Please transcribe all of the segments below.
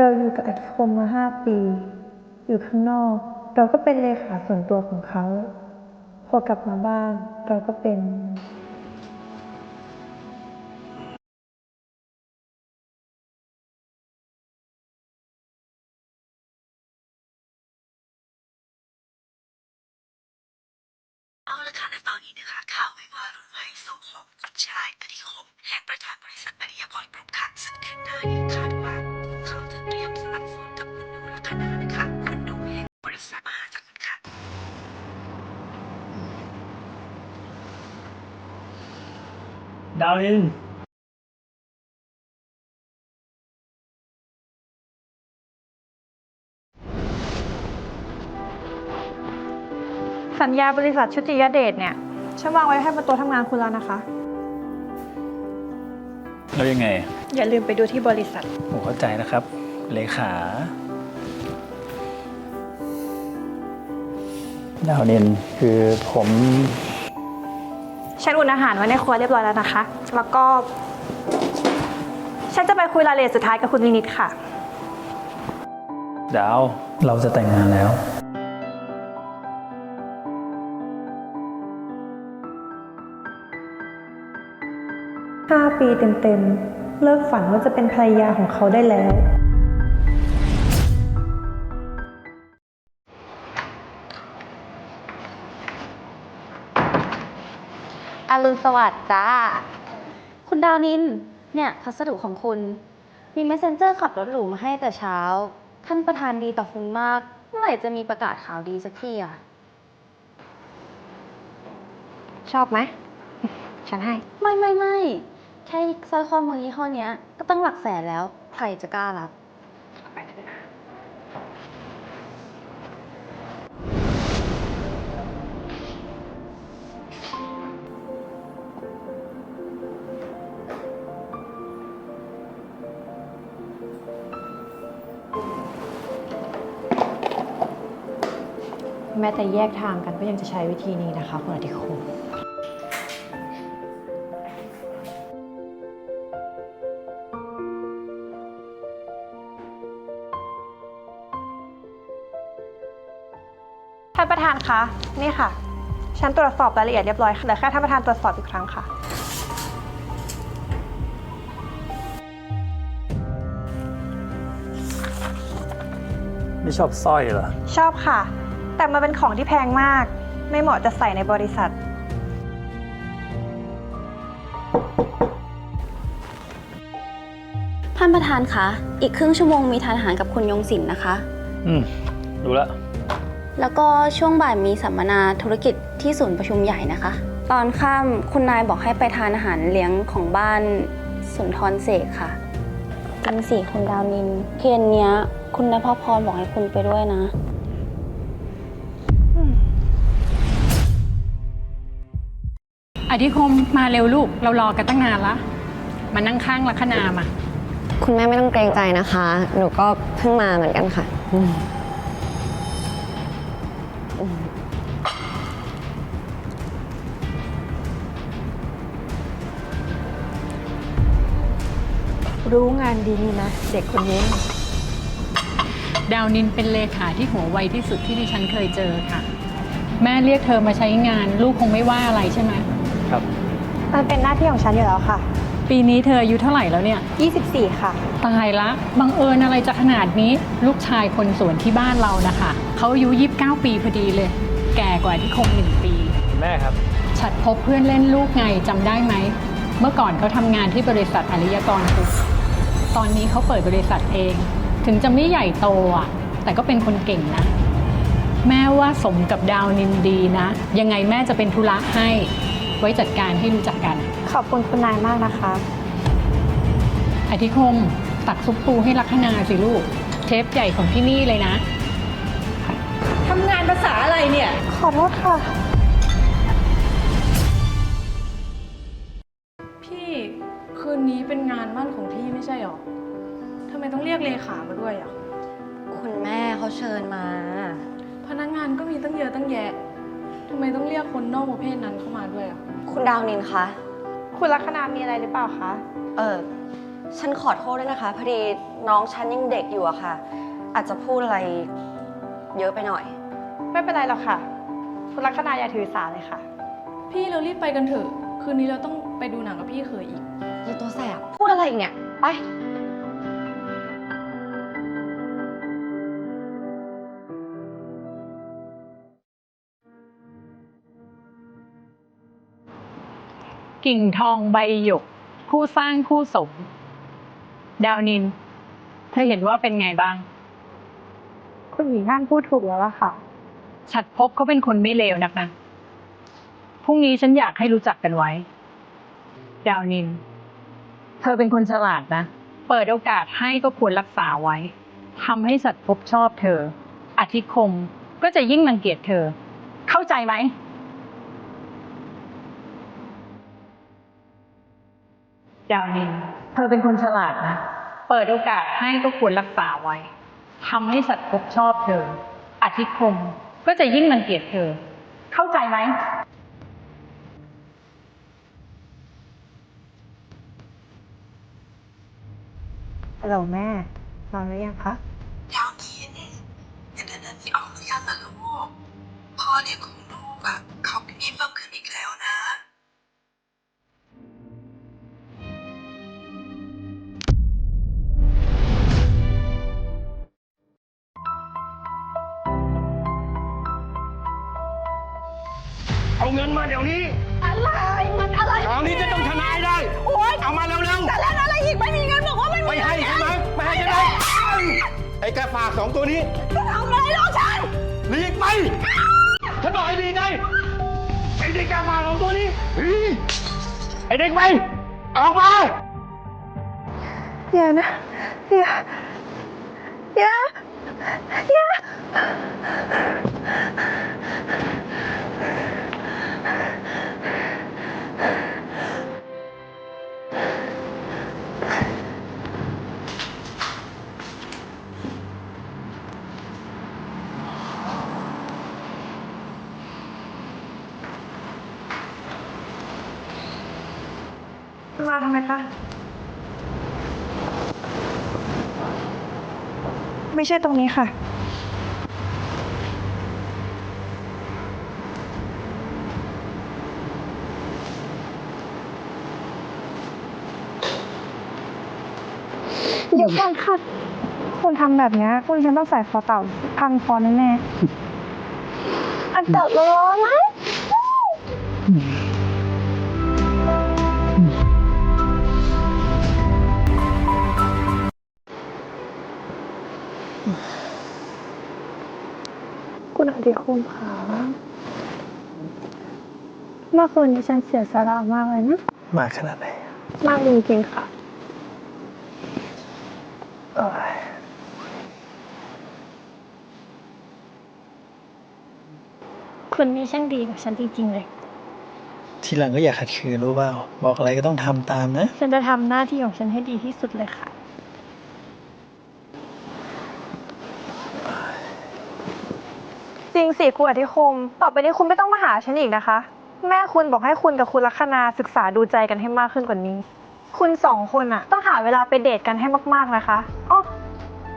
เราอยู่กับอธิคมมาห้าปี อยู่ข้างนอก เราก็เป็นเลขาส่วนตัวของเขา พอกลับมาบ้านเราก็เป็นเอาละค่ะและตอนนี้นะคะข่าววิวารุ่นไฮโซของชายอธิคมแห่งประธานบริษัทอริยพรกรุ๊ปค่ะซึ่งเทรนเนอร์นี้คา แห่งบริษัทมหาจักรค่ะดาวลินสัญญาบริษัทชุติยเดชเนี่ย ฉันวางไว้ให้บนโต๊ะทำงานคุณแล้วนะคะ แล้วยังไง อย่าลืมไปดูที่บริษัท ผมเข้าใจนะครับ เลขา ดาวลินคือผมฉันอุ่นอาหารไว้ในครัวเรียบร้อยแล้วนะคะ แล้วก็ ฉันจะไปคุยรายละเอียดสุดท้ายกับคุณวินิตค่ะ ดาวเราจะแต่งงานแล้วห้าปีเต็มๆ เลิกฝันว่าจะเป็นภรรยาของเขาได้แล้ว อรุณสวัสดิ์จ้า คุณดาวนิน เนี่ยพัสดุของคุณ มี messenger ขับรถหรูมาให้แต่เช้า ท่านประธานดีต่อคุณมาก เมื่อไหร่จะมีประกาศข่าวดีสักทีอะ ชอบไหม ฉันให้ ไม่ไม่ไม่แค่สร้อยข้อมือยี่ห้อเนี้ย ก็ตั้งหลักแสนแล้ว ใครจะกล้ารับ แม้แต่แยกทางกันก็ยังจะใช้วิธีนี้นะคะคุณอธิคมท่านประธานคะนี่ค่ะฉันตรวจสอบรายละเอียดเรียบร้อยค่ะเหลือแค่ท่านประธานตรวจสอบอีกครั้งค่ะ ไม่ชอบสร้อยเหรอ ชอบค่ะ แต่มันเป็นของที่แพงมาก ไม่เหมาะจะใส่ในบริษัท ท่านประธานคะ อีกครึ่งชั่วโมงมีทานอาหารกับคุณยงศิลป์นะคะ อืมรู้ละ แล้วก็ช่วงบ่ายมีสัมมนาธุรกิจที่ศูนย์ประชุมใหญ่นะคะ ตอนค่ำคุณนายบอกให้ไปทานอาหารเลี้ยงของบ้านสุนทรเสกค่ะกันสี่คุณดาวนินเคนเนี้ย คุณนภพรบอกให้คุณไปด้วยนะ ธิคมมาเร็วลูก เรารอกันตั้งนานละมานั่งข้างลัคนามา คุณแม่ไม่ต้องเกรงใจนะคะ หนูก็เพิ่งมาเหมือนกันค่ะ รู้งานดีนี่นะ เด็กคนนี้ ดาวนินเป็นเลขาที่หัวไวที่สุดที่ดิฉันเคยเจอค่ะ แม่เรียกเธอมาใช้งาน ลูกคงไม่ว่าอะไรใช่ไหมครับ มันเป็นหน้าที่ของฉันอยู่แล้วค่ะ ปีนี้เธออายุเท่าไหร่แล้วเนี่ย 24 ค่ะ ตายละบังเอิญอะไรจะขนาดนี้ลูกชายคนสวนที่บ้านเรานะคะเขาอายุ29 ปีพอดีเลย แก่กว่าที่คมหนึ่งปี แม่ครับ ฉัดพบเพื่อนเล่นลูกไงจำได้ไหม เมื่อก่อนเขาทำงานที่บริษัทอริยกรกรุ๊ปตอนนี้เขาเปิดบริษัทเอง ถึงจะไม่ใหญ่โตอะ แต่ก็เป็นคนเก่งนะ แม่ว่าสมกับดาวนินดีนะ ยังไงแม่จะเป็นธุระให้ ไว้จัดการให้รู้จักกัน ขอบคุณคุณนายมากนะคะ อธิคม ตักซุปปูให้ลักษณาสิลูก เทปใหญ่ของที่นี่เลยนะขอโทษค่ะ พี่คืนนี้เป็นงานมั่นของพี่ไม่ใช่หรอทำไมต้องเรียกเลขามาด้วยอะ คุณแม่เขาเชิญมา พนักงานก็มีตั้งเยอะตั้งแยะ ทำไมต้องเรียกคนนอกประเภทนั้นเข้ามาด้วยอะคุณดาวนินคะ คุณลัคนามีอะไรหรือเปล่าคะ เออ ฉันขอโทษด้วยนะคะพอดีน้องฉันยังเด็กอยู่อะค่ะ อาจจะพูดอะไรเยอะไปหน่อย ไม่เป็นไรหรอกค่ะ คุณลักษณะอย่าถือสาเลยค่ะ พี่เรารีบไปกันเถอะ คืนนี้เราต้องไปดูหนังกับพี่เคยอีก ยีตัวแสบพูดอะไรอีกเนี่ย ไป กิ่งทองใบหยก คู่สร้างคู่สม ดาวนิน เธอเห็นว่าเป็นไงบ้าง คุณหญิงท่านพูดถูกแล้วล่ะค่ะ ฉัดพบเขาเป็นคนไม่เลวนักนะพรุ่งนี้ฉันอยากให้รู้จักกันไว้ ดาวนิน เธอเป็นคนฉลาดนะ เปิดโอกาสให้ก็ควรรักษาไว้ทำให้สัตว์พบชอบเธอ อธิคมก็จะยิ่งรังเกียจเธอ เข้าใจไหม ดาวนินเธอเป็นคนฉลาดนะ เปิดโอกาสให้ก็ควรรักษาไว้ทำให้สัตว์พบชอบเธอ อธิคมก็จะยิ่งรังเกียจเธอ เข้าใจไหมฮัลโหลแม่ นอนหรือยังคะดาวกินเงินเดือนที่ออกหรือยังล่ะลูกพ่อเลี้ยงของลูกอะ เขาไม่มีเพิ่มขึ้นอีกแล้วนะ นมาเดี๋ยวนี้ อะไรมันอะไรคราวนี้จะต้องชนะให้ได้ โอ๊ยเอามาเร็วๆ จะเล่นอะไรอีกไม่มีเงินบอกว่าไม่มีไม่ให้ใช่ไหมไม่ให้ใช่ไหมไอ้แกฝากสองตัวนี้จะทำอะไรน้องฉันหลีกไปฉันบอกให้หลีกไงไอ้เด็กแกฝากสองตัวนี้เฮ้ยไอ้เด็กไปออกมาอย่านะอย่าอย่าอย่ามา ทำไมคะ ไม่ใช่ตรงนี้ค่ะ เดี๋ยวก่อนค่ะ คุณทำแบบเนี้ยคุณฉันต้องใส่คอเต่าพังคอแน่ๆอันเต่าร้อนนะ คุณอธิคุณค่ะเมื่อคืนนี้ฉันเสียสละมากเลยนะ มากขนาดไหนมากจริงๆค่ะ เอ้ยคุณนี่ช่างดีกับฉันจริงๆเลย ทีหลังก็อย่าขัดขืนรู้เปล่า บอกอะไรก็ต้องทำตามนะ ฉันจะทำหน้าที่ของฉันให้ดีที่สุดเลยค่ะ จริง สิคุณอธิคม ต่อไปนี้คุณไม่ต้องมาหาฉันอีกนะคะ แม่คุณบอกให้คุณกับคุณลัคนาศึกษาดูใจกันให้มากขึ้นกว่านี้ คุณสองคนอะต้องหาเวลาไปเดทกันให้มากๆนะคะอ๋อ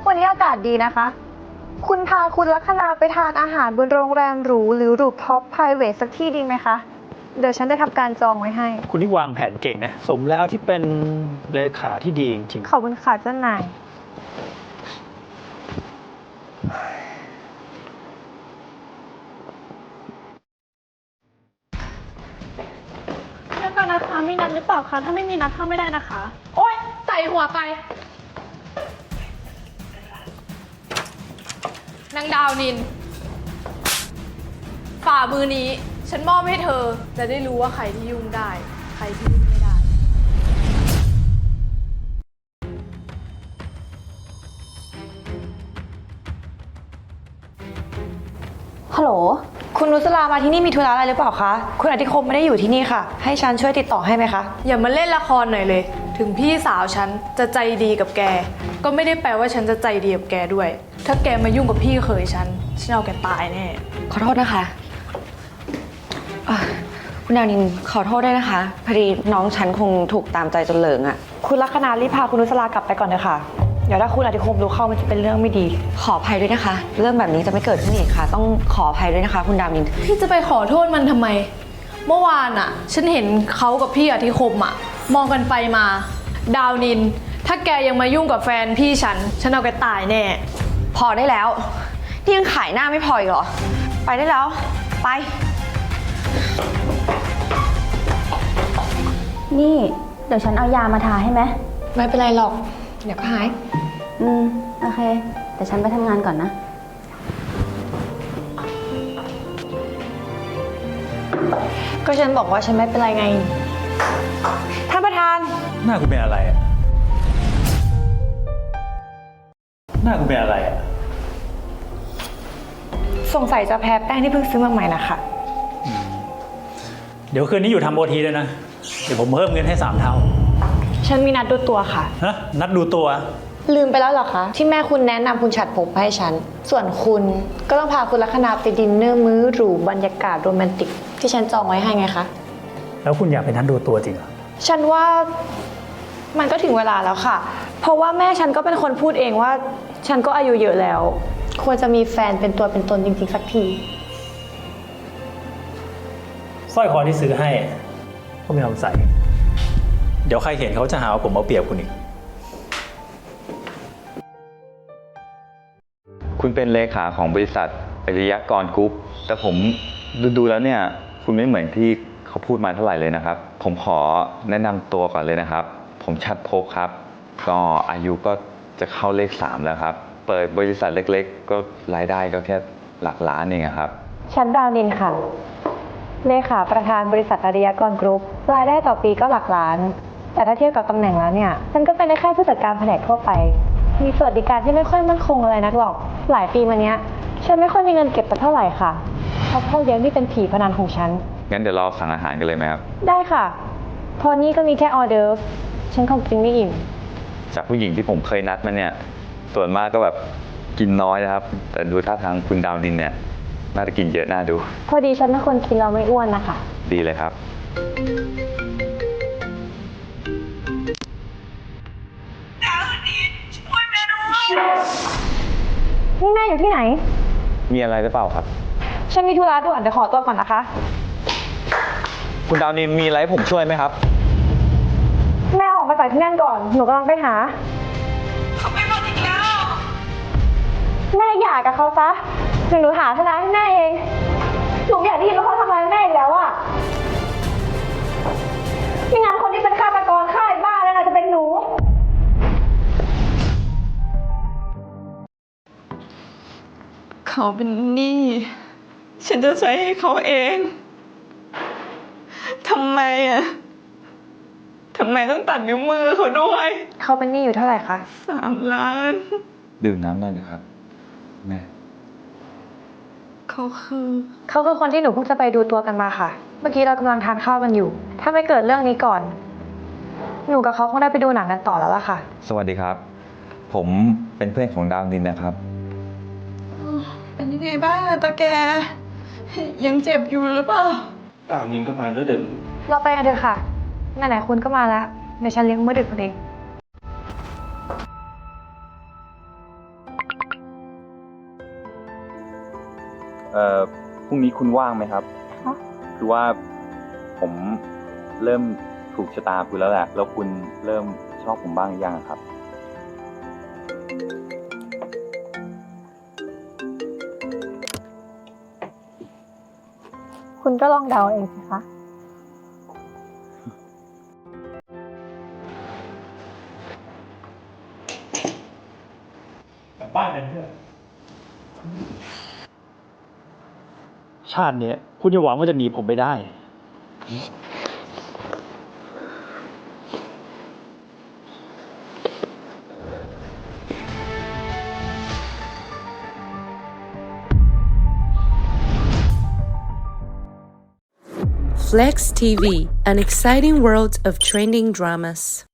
วันนี้อากาศดีนะคะ คุณพาคุณลัคนาไปทานอาหารบนโรงแรมหรูหรือรูปท็อปไพรเวทสักที่ดีไหมคะ เดี๋ยวฉันจะทำการจองไว้ให้ คุณนี่วางแผนเก่งนะ สมแล้วที่เป็นเลขาที่ดีจริงขอบคุณค่ะเจ้านาย แล้วก็ นะคะมีนัดหรือเปล่าคะ ถ้าไม่มีนัดเข้าไม่ได้นะคะ โอ๊ยใส่หัวไป นางดาวนิน ฝ่ามือนี้ ฉันมอบให้เธอ จะได้รู้ว่าใครที่ยุ่งได้ ใครที่ยุ่ง ฮัลโหล คุณนุสลามาที่นี่มีธุระอะไรหรือเปล่าคะ คุณอธิคมไม่ได้อยู่ที่นี่ค่ะ ให้ฉันช่วยติดต่อให้ไหมคะ อย่ามาเล่นละครหน่อยเลย ถึงพี่สาวฉันจะใจดีกับแก ก็ไม่ได้แปลว่าฉันจะใจดีกับแกด้วย ถ้าแกมายุ่งกับพี่เคยฉัน ฉันเอาแกตายแน่ ขอโทษนะคะอะคุณคุณดาวนินขอโทษด้วยนะคะ พอดีน้องฉันคงถูกตามใจจนเหลิงอะ คุณลัคนารีบพาคุณนุสลากลับไปก่อนเถอะค่ะ เดี๋ยวถ้าคุณอธิคมรู้เข้ามันจะเป็นเรื่องไม่ดี ขออภัยด้วยนะคะ เรื่องแบบนี้จะไม่เกิดขึ้นอีกค่ะ ต้องขออภัยด้วยนะคะ คุณดาวนิน พี่จะไปขอโทษมันทำไม เมื่อวานอะฉันเห็นเขากับพี่อธิคมอะมองกันไปมา ดาวนิน ถ้าแกยังมายุ่งกับแฟนพี่ฉัน ฉันเอาแกตายแน่ พอได้แล้ว นี่ยังขายหน้าไม่พออีกเหรอ ไปได้แล้ว ไป นี่ เดี๋ยวฉันเอายามาทาให้ไหม ไม่เป็นไรหรอก เดี๋ยวก็หาย อืม โอเค แต่ฉันไปทำงานก่อนนะ ก็ฉันบอกว่าฉันไม่เป็นไรไง ท่านประธาน หน้ากูเป็นอะไรอะหน้ากูเป็นอะไรอะสงสัยจะแพ้แป้งที่เพิ่งซื้อมาใหม่นะคะ เดี๋ยวคืนนี้อยู่ทำโอทีด้วยนะ เดี๋ยวผมเพิ่มเงินให้สามเท่า ฉันมีนัดดูตัวค่ะ ฮะนัดดูตัว ลืมไปแล้วเหรอคะ ที่แม่คุณแนะนำคุณฉัดผมให้ฉัน ส่วนคุณก็ต้องพาคุณลัคนาไปดินเนอร์มื้อหรูบรรยากาศโรแมนติก ที่ฉันจองไว้ให้ไงคะ แล้วคุณอยากเป็นนัดดูตัวจริงเหรอฉันว่ามันก็ถึงเวลาแล้วค่ะ เพราะว่าแม่ฉันก็เป็นคนพูดเองว่า ฉันก็อายุเยอะแล้ว ควรจะมีแฟนเป็นตัวเป็นตนจริงๆสักที สร้อยคอที่ซื้อให้ก็ไม่ยอมใส่เดี๋ยวใครเห็นเขาจะหาว่าผมเอาเปรียบคุณอีก คุณเป็นเลขาของบริษัทอริยกรกรุ๊ป แต่ผมดูดูแล้วเนี่ย คุณไม่เหมือนที่เขาพูดมาเท่าไหร่เลยนะครับ ผมขอแนะนำตัวก่อนเลยนะครับ ผมชัดภพครับ ก็อายุก็จะเข้าเลข 3 แล้วครับ เปิดบริษัทเล็กๆ ก็รายได้ก็แค่หลักล้านเองอะครับฉันดาวนินค่ะ เลขาประธานบริษัทอริยกรกรุ๊ป รายได้ต่อปีก็หลักล้าน แต่ถ้าเทียบกับตำแหน่งแล้วเนี่ยฉันก็เป็นได้แค่ผู้จัดการแผนกทั่วไป มีสวัสดิการที่ไม่ค่อยมั่นคงอะไรนักหรอก หลายปีมาเนี้ย ฉันไม่ค่อยมีเงินเก็บสักเท่าไหร่ค่ะ เพราะพ่อเลี้ยงที่เป็นผีพนันของฉัน งั้นเดี๋ยวเราสั่งอาหารกันเลยไหมครับ ได้ค่ะ พอนี่ก็มีแค่ออเดิร์ฟฉันคงกินไม่อิ่ม จากผู้หญิงที่ผมเคยนัดมาเนี่ย ส่วนมากก็แบบกินน้อยนะครับ แต่ดูท่าทางคุณดาวดินเนี่ยน่าจะกินเยอะน่าดู พอดีฉันเป็นคนกินเราไม่อ้วนนะคะ ดีเลยครับ นี่แม่อยู่ที่ไหน มีอะไรหรือเปล่าครับ ฉันมีธุระด่วนเดี๋ยวขอตัวก่อนนะคะ คุณดาวดินมีอะไรให้ผมช่วยไหมครับ แม่ออกมาจากที่นั่นก่อน หนูกำลังไปหา เขาไปหมดอีกแล้ว แม่หย่ากับเขาซะหนูหนูหาทนายให้แม่เอง เขาเป็นหนี้ฉันจะใช้ให้เขาเองทำไมอะทำไมต้องตัดนิ้วมือเขาด้วยเขาเป็นหนี้อยู่เท่าไหร่คะสามล้าน ดื่มน้ำหน่อยนะครับ แม่ เขาคือ เขาคือคนที่หนูเพิ่งจะไปดูตัวกันมาค่ะ เมื่อกี้เรากำลังทานข้าวกันอยู่ ถ้าไม่เกิดเรื่องนี้ก่อน หนูกับเขาคงได้ไปดูหนังกันต่อแล้วล่ะค่ะ สวัสดีครับ ผมเป็นเพื่อนของดาวดินนะครับเป็น ยังไงบ้างอะตาแก ยังเจ็บอยู่หรือเปล่าดาวนินก็มาแล้วเดี๋ยวเราไปกันเถอะค่ะไหนๆคุณก็มาแล้วเดี๋ยวฉันเลี้ยงมื้อดึกคุณเองเอ่อพรุ่งนี้คุณว่างไหมครับคะคือว่าผมเริ่มถูกชะตาคุณแล้วแหละ แล้วคุณเริ่มชอบผมบ้างหรือยังอะครับ คุณก็ลองเดาเองสิคะ กลับบ้านกันเถอะชาติเนี้ยคุณจะหวังว่าจะหนีผมไปได้ Flex TV, an exciting world of trending dramas.